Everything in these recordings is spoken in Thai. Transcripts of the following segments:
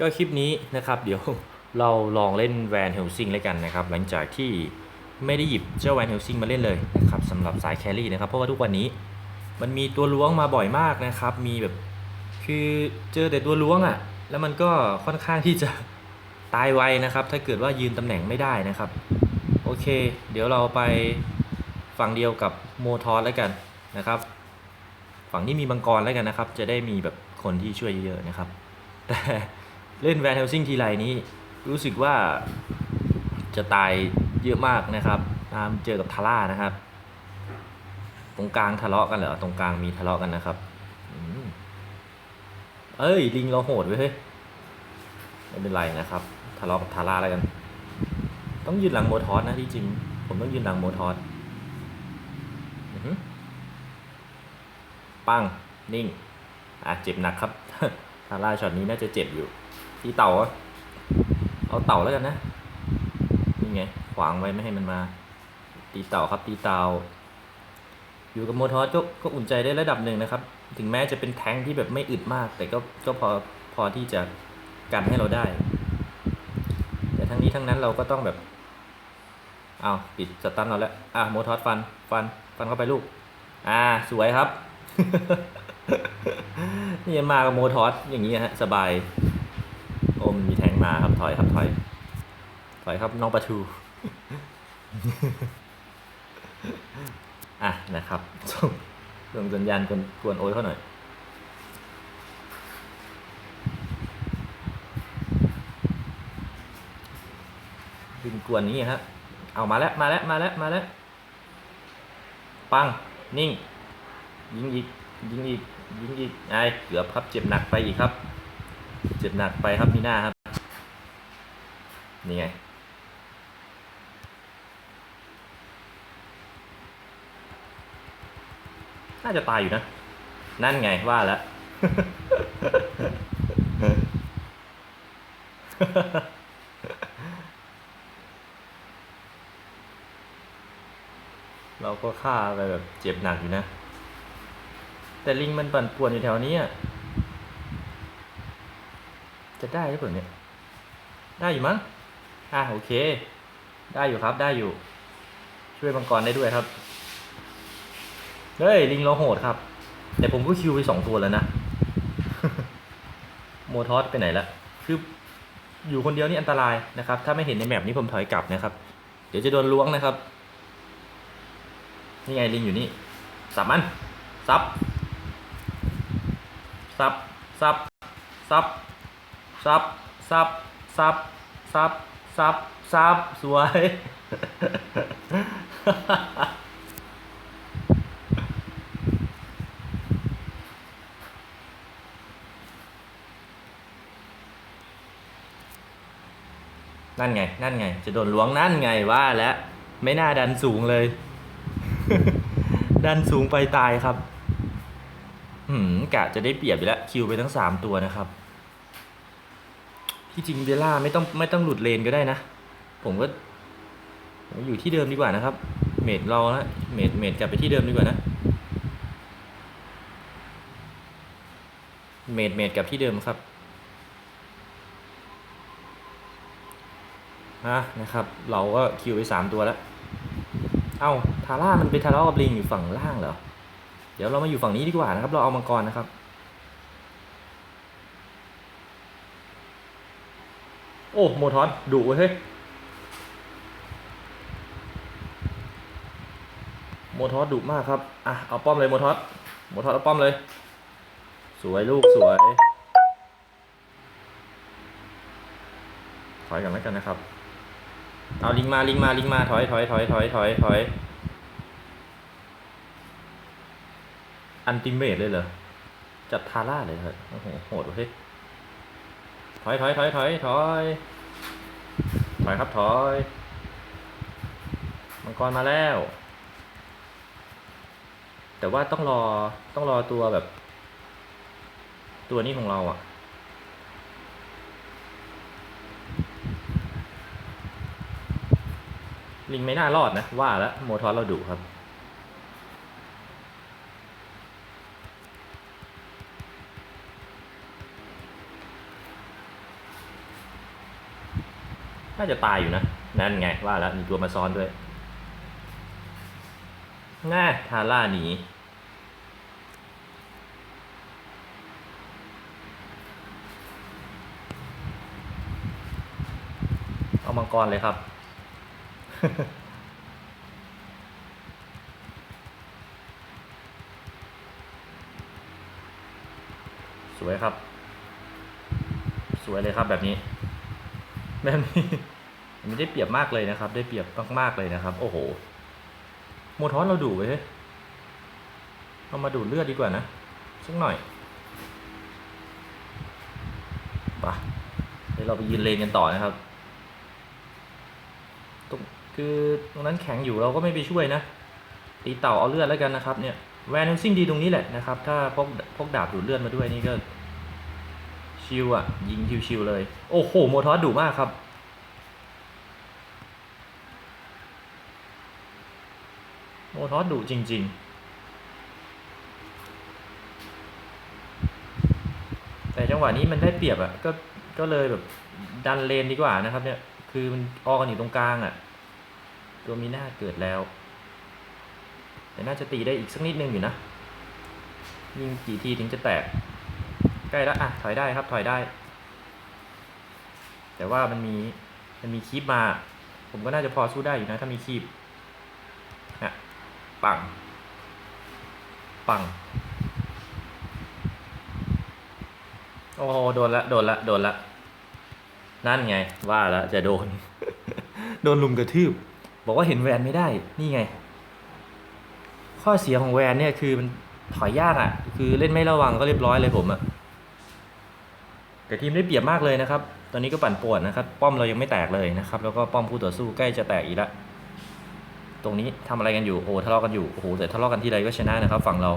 ก็คลิปนี้นะครับเดี๋ยวเราลองเล่นแวนเฮลซิงเลยกันนะครับ หลังจากที่ไม่ได้หยิบเจ้าแวนเฮลซิงมาเล่นเลยนะครับสำหรับสายแครี่นะครับ เพราะว่าทุกวันนี้มันมีตัวล้วงมาบ่อยมากนะครับ มีแบบคือเจอแต่ตัวล้วงอะ่ะ แล้วมันก็ค่อนข้างที่จะตายไวนะครับ ถ้าเกิดว่ายืนตำแหน่งไม่ได้นะครับ โอเค เดี๋ยวเราไปฝั่งเดียวกับโมทอสแล้วกันนะครับ ฝั่งที่มีมังกรแล้วกันนะครับ จะได้มีแบบคนที่ช่วยเยอะๆนะครับ แต่ เล่นแวนเฮลซิงทีไรนี้ รู้สึกว่าจะตายเยอะมากนะครับ ตามเจอกับทาร่านะครับ ตรงกลางทะเลาะกันเหรอ ตรงกลางมีทะเลาะกันนะครับอเอ้ย ลิงเราโหดเว้ยเฮ้ยไม่เป็นไรนะครับ ทะเลาะกับทาร่าแล้วกัน ต้องยืนหลังโมทอสนะที่จริง ผมต้องยืนหลังโมทอสปัง นิ่ง อะ เจ็บหนักครับ ทาร่าช็อตนี้น่าจะเจ็บอยู่ ตีเต่าเอาเต่าแล้วกันนะนี่ไงขวางไว้ไม่ให้มันมา ตีเต่าครับตีเต่าอยู่กับโมทอสก็ก็อุ่นใจได้ระดับหนึ่งนะครับ ถึงแม้จะเป็นแท้งที่แบบไม่อึดมาก แต่ก็ก็พอพอที่จะกันให้เราได้ แต่ทั้งนี้ทั้งนั้นเราก็ต้องแบบเอาปิดสตันเราแล้วอะโมทอสฟันฟันฟันเข้าไปลูก อ่าสวยครับนี่มากับโมทอสอย่างนี้ฮะสบาย มาครับถอยครับถอย ถอยครับน้องปลาทูอะนะครับส่งส่งสัญญาณกวนกวนโอ้ยเขาหน่อยดึงกวนนี้ฮะเอามาแล้วมาแล้วมาแล้วมาแล้วปังนิ่ง ยิงอีกยิงอีกยิงอีกไอ้เกือบครับเจ็บหนักไปอีกครับ เจ็บหนักไปครับมีหน้าครับ นี่ไง น่าจะตายอยู่นะ นั่นไงว่าแล้วเราก็ฆ่าไปแบบเจ็บหนักอยู่นะ แต่ลิงมันปั่นป่วนอยู่แถวนี้อะจะได้หรือเปล่าเนี่ย ได้อยู่มั้ง อะโอเค ได้อยู่ครับได้อยู่ ช่วยมังกรได้ด้วยครับ เฮ้ย ลิงเราโหดครับ แต่ผมก็คิวไปสองตัวแล้วนะ โมทอสไปไหนละคืออยู่คนเดียวนี่อันตรายนะครับ ถ้าไม่เห็นในแมปนี้ผมถอยกลับนะครับ เดี๋ยวจะโดนล้วงนะครับ นี่ไงลิงอยู่นี่สับมันซับซับซับซับซับซับซับซับซับ ซับสวย นั่นไง นั่นไง จะโดนล้วงนั่นไงว่าแล้ว ไม่น่าดันสูงเลย ดันสูงไปตายครับ หืมกะจะได้เปรียบอยู่แล้ว คิวไปทั้งสามตัวนะครับ ที่จริงเบล่าไม่ต้องไม่ต้องหลุดเลนก็ได้นะ ผมก็อยู่ที่เดิมดีกว่านะครับ เมดเรานะเมดเมดกลับไปที่เดิมดีกว่านะ เมดเมดกลับที่เดิมครับฮะนะครับ เราก็คิวไปสามตัวแล้ว เอ้าทาร่ามันไปทะเลาะกับลิงอยู่ฝั่งล่างเหรอ เดี๋ยวเรามาอยู่ฝั่งนี้ดีกว่านะครับ เราเอามังกรนะครับ โอ้ โมทอสดุเว้ยเฮ้ยโมทอสดุมากครับ อะ เอาป้อมเลยโมทอสโมทอสเอาป้อมเลย สวยลูกสวย ถอยกันแล้วกันนะครับ เอาลิงมาลิงมาลิงมาถอยถอยถอยถอยถอยถอยอันติเมตเลยเหรอ จัดทาร่าเลยเหรอโอ้โหโหดเว้ย ถอยถอยถอยถอยถอยถอยครับถอย มังกรมาแล้ว แต่ว่าต้องรอต้องรอตัวแบบ ตัวนี้ของเราอะ ลิงไม่น่ารอดนะ ว่าแล้วโมทอสเราดุครับ น่าจะตายอยู่นะ นั่นไงว่าแล้วมีตัวมาซ้อนด้วยง่าทาร่าหนีเอามังกรเลยครับ สวยครับ สวยเลยครับแบบนี้ แบบนี้มันได้เปรียบมากเลยนะครับ ได้เปรียบมากๆเลยนะครับ โอ้โห โมทอสเราดูไว้เอามาดูเลือดดีกว่านะสักหน่อยไปะเดี๋ยวเราไปยืนเลนกันต่อนะครับ ตรงคือตรงนั้นแข็งอยู่เราก็ไม่ไปช่วยนะ ตีเต่าเอาเลือดแล้วกันนะครับเนี่ยแวนซิ่งดีตรงนี้แหละนะครับ ถ้าพกพกดาบดูดเลือดมาด้วยนี่ก็ ชิวอะ ยิงชิวๆเลย โอ้โห โมทอสดุมากครับ โมทอสดุจริง ๆ แต่จังหวะนี้มันได้เปรียบอะ ก็ ก็เลยแบบดันเลนดีกว่านะครับเนี่ย คือมันออกกันอยู่ตรงกลางอะ ตัวมีหน้าเกิดแล้ว แต่น่าจะตีได้อีกสักนิดนึงอยู่นะ ยิงกี่ทีถึงจะแตกใก ล้แล้วอะถอยได้ครับถอยได้ แต่ว่ามันมีมันมีคีบมา ผมก็น่าจะพอสู้ได้อยู่นะ ถ้ามีคีบนะปัง ปังโอ้โดนละโดนละโดนละนั่นไง ว่าล้วจะโดน โดนลุมกระทืบ บอกว่าเห็นแวนไม่ได้นี่ไง ข้อเสียของแวนเนี่ยคือมันถอยยากอะ่ะ คือเล่นไม่ระวังก็เรียบร้อยเลยผมอะ่ะ แต่ทีมได้เปรียบมากเลยนะครับ ตอนนี้ก็ปั่นป่วนนะครับ ป้อมเรายังไม่แตกเลยนะครับ แล้วก็ป้อมคู่ต่อสู้ใกล้จะแตกอีกแล้วตรงนี้ทำอะไรกันอยู่ โอ้ทะเลาะกันอยู่ โอ้โห แต่ทะเลาะกันที่ไรก็ชนะนะครับ ฝั่งเรา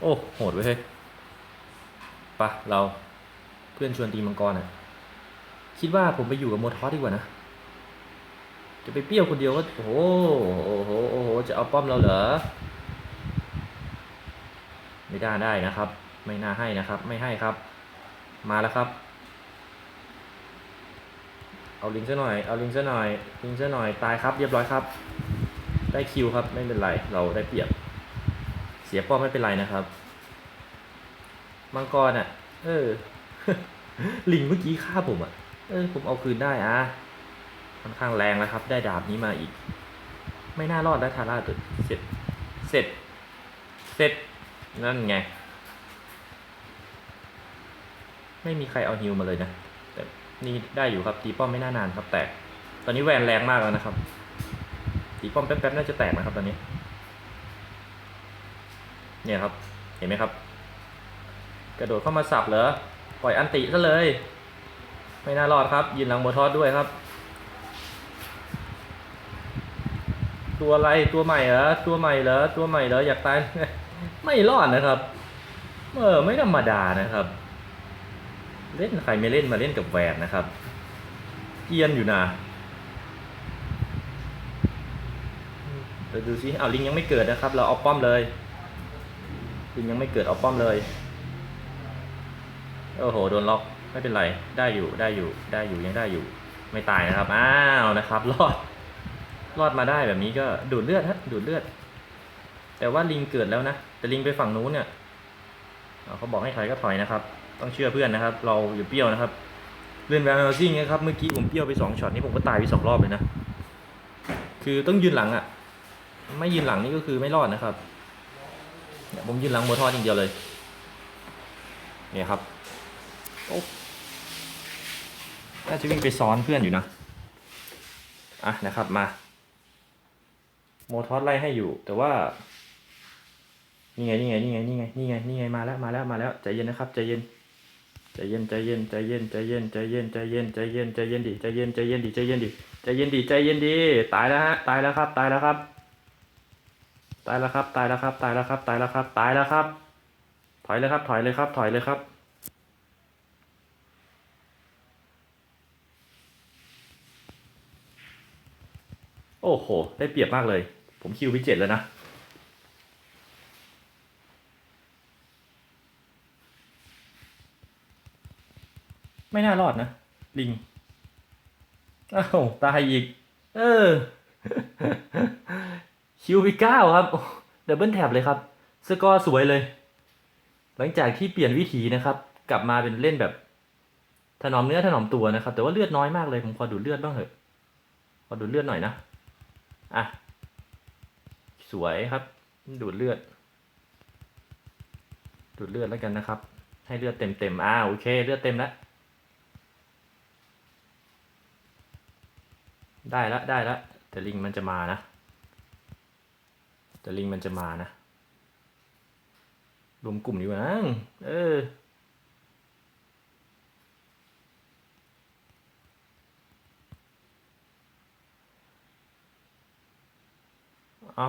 โอ้ โหดเว้ยเฮ้ยไปะเรา เพื่อนชวนตีมังกรอะ คิดว่าผมไปอยู่กับโมทอสดีกว่านะ จะไปเปรี้ยวคนเดียวก็ โอ้โห โอ้โห โอ้โห จะเอาป้อมเราเหรอ ไม่ได้ได้นะครับ ไม่น่าให้นะครับ ไม่ให้ครับ มาแล้วครับ เอาลิงซะหน่อย เอาลิงซะหน่อย ลิงซะหน่อย ตายครับ เรียบร้อยครับ ได้คิวครับ ไม่เป็นไร เราได้เปรียบ เสียป้อมไม่เป็นไรนะครับ มังกรอะ เออ ลิงเมื่อกี้ฆ่าผมอะ เออ ผมเอาคืนได้อะค่อนข้างแรงแล้วครับ ได้ดาบนี้มาอีก ไม่น่ารอดได้ทาร่าตัวเสร็จ เสร็จ เสร็จ นั่นไง ไม่มีใครเอาฮิวมาเลยนะ แต่นี่ได้อยู่ครับตีป้อมไม่น่านานครับแตก ตอนนี้แวนแรงมากแล้วนะครับตีป้อมแป๊บๆน่าจะแตกนะครับตอนนี้ เนี่ยครับ เห็นไหมครับ กระโดดเข้ามาสับเหรอ ปล่อยอันติซะเลย ไม่น่ารอดครับ ยืนหลังโมทอสด้วยครับ ตัวอะไรตัวใหม่เหรอ ตัวใหม่เหรอ ตัวใหม่เหรอ อยากตาย ไม่รอดนะครับ เออไม่ธรรมดานะครับ เล่นใครไม่เล่นมาเล่นกับแหวนนะครับเกรียนอยู่นะเดี๋ยวดูซิเอาลิงยังไม่เกิดนะครับ เราเอาป้อมเลยลิงยังไม่เกิดเอาป้อมเลยโอ้โหโดนล็อกไม่เป็นไรได้อยู่ได้อยู่ได้อยู่ยังได้อยู่ ไม่ตายนะครับอ้าวนะครับ รอดรอดมาได้แบบนี้ก็ดูดเลือดฮะดูดเลือด แต่ว่าลิงเกิดแล้วนะแต่ลิงไปฝั่งนู้นเนี่ยเเขาบอกให้ถอยก็ถอยนะครับ ต้องเชื่อเพื่อนนะครับ เราอยู่เปรี้ยวนะครับ เล่นแวร์มาซิ่งนะครับ เมื่อกี้ผมเปรี้ยวไปสองช็อตนี่ผมก็ตายไปสองรอบเลยนะ คือต้องยืนหลังอะ่ะ ไม่ยืนหลังนี่ก็คือไม่รอดนะครับเนี่ยผมยืนหลังโมทอดอย่างเดียวเลย เนี่ยครับ โอ้น่าจะวิ่งไปซ้อนเพื่อนอยู่นะ อะนะครับมา โมทอสไล่ให้อยู่ แต่ว่า นี่ไงนี่ไงนี่ไงนี่ไงนี่ไงนี่ไงมาแล้วมาแล้วมาแล้วใจเย็นนะครับใจเย็น ใจเย็นใจเย็นใจเย็นใจเย็นใจเย็นใจเย็นใจเย็นใจเย็นดิใจเย็นใจเย็นดิใจเย็นดิใจเย็นดิใจเย็นดิตายแล้วฮะตายแล้วครับ ตายแล้วครับ ตายแล้วครับ ตายแล้วครับ ตายแล้วครับ ตายแล้วครับ ตายแล้วครับ ถอยเลยครับ ถอยเลยครับ ถอยเลยครับ โอ้โห ได้เปรียบมากเลย ผมคิวไปเจ็ดแล้วนะ ไม่น่ารอดนะ ลิง อ้าว ตายอีก เออ คิวไปเก้าครับดับเบิลแท็บเลยครับ สกอร์สวยเลย หลังจากที่เปลี่ยนวิธีนะครับ กลับมาเป็นเล่นแบบ ถนอมเนื้อถนอมตัวนะครับ แต่ว่าเลือดน้อยมากเลย ผมขอดูดเลือดบ้างเถอะ ขอดูดเลือดหน่อยนะ อะ สวยครับ ดูดเลือด ดูดเลือดแล้วกันนะครับ ให้เลือดเต็มเต็มอ่าโอเค เลือดเต็มแล้ว ได้ละได้ละแต่ลิงมันจะมานะ แต่ลิงมันจะมานะรวมกลุ่มอยู่นะเออเอา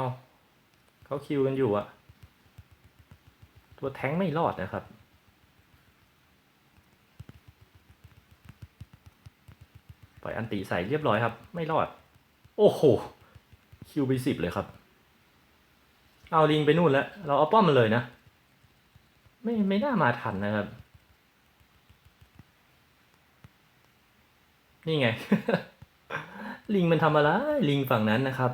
เขาคิวกันอยู่อะตัวแท้งไม่รอดนะครับ ล่อยอันติใส่เรียบร้อยครับ ไม่รอด โอ้โห คิวไปสิบเลยครับ เอาลิงไปนู่นแล้ว เราเอาป้อมมันเลยนะ ไม่ไม่น่ามาทันนะครับ นี่ไง ลิงมันทำอะไร ลิงฝั่งนั้นนะครับ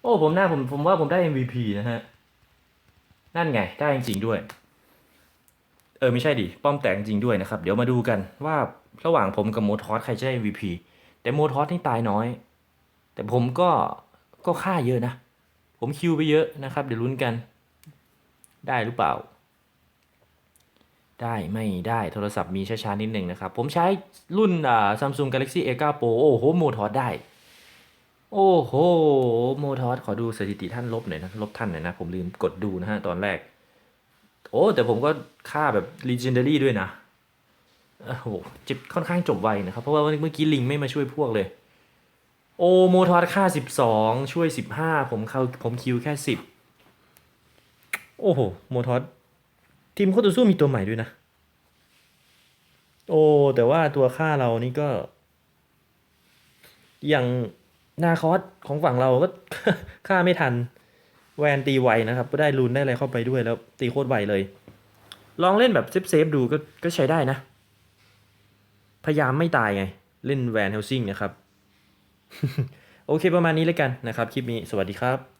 โอ้ผมน่าผมผมว่าผมได้ MVP นะฮะ นั่นไง ได้จริงๆด้วย เออไม่ใช่ดิ ป้อมแตกจริงด้วยนะครับ เดี๋ยวมาดูกันว่าระหว่างผมกับโมทอสใครจะได้ MVP แต่โมทอสนี่ตายน้อย แต่ผมก็ก็ฆ่าเยอะนะ ผมคิวไปเยอะนะครับ เดี๋ยวลุ้นกัน ได้หรือเปล่า ได้ไม่ได้โทรศัพท์มีช้าๆนิดหนึ่งนะครับ ผมใช้รุ่นอ่า Samsung Galaxy A9 Pro โอ้โหโมทอสได้ โอ้โหโมทอสขอดูสถิติท่านลบหน่อยนะ ลบท่านหน่อยนะ ผมลืมกดดูนะฮะตอนแรก โอ้ แต่ผมก็ฆ่าแบบ Legendary ด้วยนะโอ้โหจิบค่อนข้างจบไวนะครับ เพราะว่าเมื่อกี้ลิงไม่มาช่วยพวกเลย โอโมทอสฆ่า 12 ช่วย 15 ผมเขาผมคิวแค่ 10 โอ้โห โมทอสทีมโคตรสู้มีตัวใหม่ด้วยนะ โอ้ แต่ว่าตัวฆ่าเรานี่ก็ อย่างนาคอสของฝั่งเราก็ฆ่าไม่ทัน แวนตีไวนะครับก็ได้รูนได้อะไรเข้าไปด้วยแล้วตีโคตรไวเลย ลองเล่นแบบเซฟเซฟดูก็ก็ใช้ได้นะ พยายามไม่ตายไง เล่นแวนเฮลซิงนะครับ โอเคประมาณนี้เลยกันนะครับ คลิปนี้สวัสดีครับ